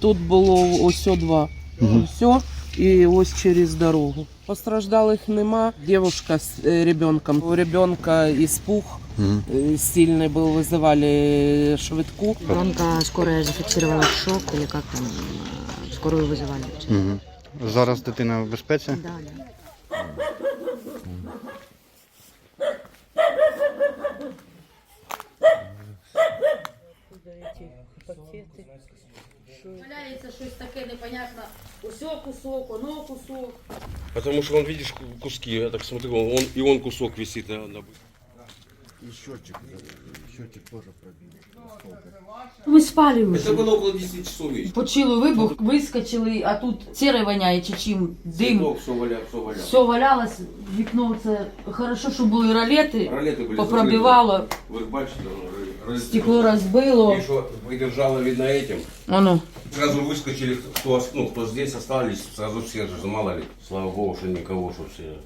Тут було ось о два. Все. І ось через дорогу. Постраждалих нема. Дівчинка з е, ребенком. У ребенка іспух е, сильний був, визивали швидку. Громко скорая зафиксировала шок или как там, э, скорую вызывали. Угу. Зараз дитина в безпеці. Да, да. Валяється щось таке непонятно. Усьо кусок, воно кусок. Потому что он, видишь, ку- куски, я так смотрю, он, и он кусок висит. а, на- Ми спали Это вже. было около 10 часов вечера. Почули вибух, вискочили, а тут сіре воняє чи чим, дим. Цветок, все валял, все валял. Все валялось, вікно це хорошо, що були ролети, Ролеты были попробивало, закрыты. Вы их бачите, ну, ролеты. стекло розбило. И что выдержало, видно, этим. Воно. Сразу выскочили, кто, ос- ну, кто здесь остались, сразу все же, мало ли. Слава богу, что никого, что все.